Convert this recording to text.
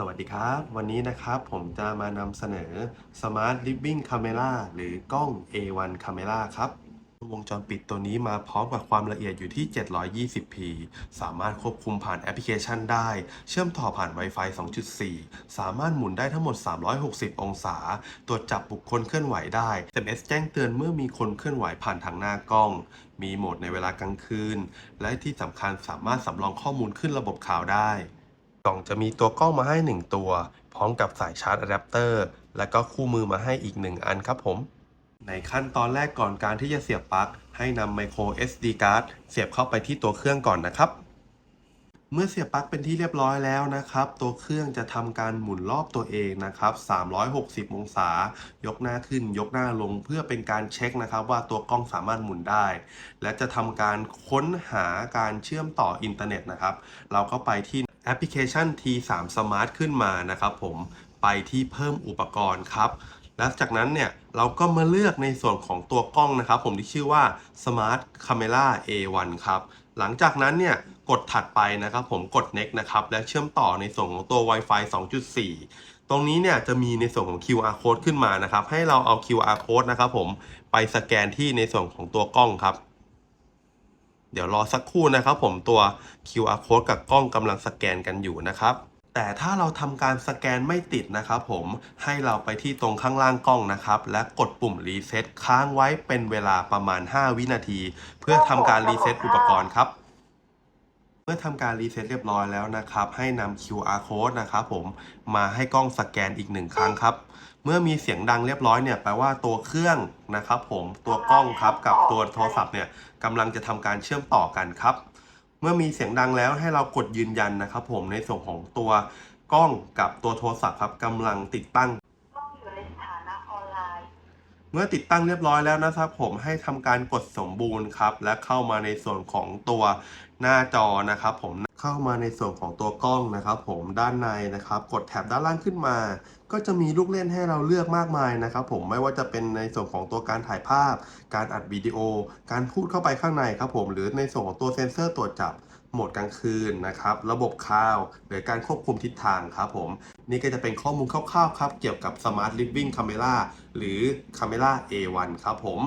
สวัสดีครับ วันนี้นะครับผมจะมานำเสนอ Smart Living Camera หรือกล้อง A1 Camera ครับ วงจรปิดตัวนี้มาพร้อมกับความละเอียดอยู่ที่ 720p สามารถควบคุมผ่านแอปพลิเคชันได้ เชื่อมต่อผ่าน Wi-Fi 2.4 สามารถหมุนได้ทั้งหมด 360 องศา ตรวจจับบุคคลเคลื่อนไหวได้ SMS แจ้งเตือนเมื่อมีคนเคลื่อนไหวผ่านทางหน้ากล้อง มีโหมดในเวลากลางคืน และที่สำคัญสามารถสำรองข้อมูลขึ้นระบบข่าวได้ กล่องจะมีตัวกล้องมาให้ 1 ตัว พร้อมกับสายชาร์จอะแดปเตอร์และก็คู่มือมาให้อีก 1 อันครับผม ในขั้นตอนแรกก่อนการที่จะเสียบปลั๊กให้นำ micro SD card เสียบเข้าไปที่ตัวเครื่องก่อนนะครับ เมื่อเสียบปลั๊กเป็นที่เรียบร้อยแล้วนะครับ ตัวเครื่องจะทำการหมุนรอบตัวเองนะครับ 360 องศา ยกหน้าขึ้น ยกหน้าลงเพื่อเป็นการเช็คนะครับ ว่าตัวกล้องสามารถหมุนได้ และจะทำการค้นหาการเชื่อมต่ออินเทอร์เน็ตนะครับ เราก็ไปที่ แอปพลิเคชัน T3 Smart ขึ้นมานะครับผมไปที่เพิ่มอุปกรณ์ครับ และจากนั้นเนี่ยเราก็มาเลือกในส่วนของตัวกล้องนะครับ ผมที่ชื่อว่า Smart Camera A1 ครับ หลังจากนั้นเนี่ยกดถัดไปนะครับผมกด next นะครับ และเชื่อมต่อในส่วนของตัว Wi-Fi 2.4 ตรงนี้เนี่ยจะมีในส่วนของ QR code ขึ้นมานะครับ ให้เราเอา QR code นะครับผมไปสแกนที่ในส่วนของตัวกล้องครับ เดี๋ยวรอสักครู่นะครับผมตัว QR code กับกล้องกำลังสแกนกันอยู่นะครับ แต่ถ้าเราทำการสแกนไม่ติดนะครับผมให้เราไปที่ตรงข้างล่างกล้องนะครับ และกดปุ่มรีเซ็ตค้างไว้เป็นเวลาประมาณ 5 วินาที เพื่อทำการรีเซ็ตอุปกรณ์ครับ เมื่อทำการรีเซ็ตเรียบร้อยแล้วนะครับ ให้นำ QR code นะครับผมมาให้กล้องสแกนอีกหนึ่งครั้งครับ เมื่อมีเสียงดังเรียบร้อยเนี่ยแปลว่าตัวเครื่องนะครับ ผมตัวกล้องครับกับตัวโทรศัพท์เนี่ยกำลังจะทำการเชื่อมต่อกันครับ เมื่อมีเสียงดังแล้วให้เรากดยืนยันนะครับ ผมในส่วนของตัวกล้องกับตัวโทรศัพท์ครับกำลังติดตั้งอยู่ในสถานะออนไลน์ เมื่อติดตั้งเรียบร้อยแล้วนะครับ ผมให้ทำการกดสมบูรณ์ครับ และเข้ามาในส่วนของตัวหน้าจอนะครับ ผมเข้ามาในส่วนของตัวกล้องนะครับ ผมด้านในนะครับ กดแถบด้านล่างขึ้นมา ก็จะมีลูกเล่นให้เราเลือกมากมายนะครับ ผมไม่ว่าจะเป็นในส่วนของตัวการถ่ายภาพ การอัดวิดีโอ การพูดเข้าไปข้างในครับ ผมหรือในส่วนของตัวเซ็นเซอร์ตรวจจับโหมดกลางคืนนะครับ ระบบคาวหรือการควบคุมทิศทางครับผม นี่ก็จะเป็นข้อมูลคร่าวๆครับ เกี่ยวกับ Smart Living Camera หรือ Camera A1 ครับผม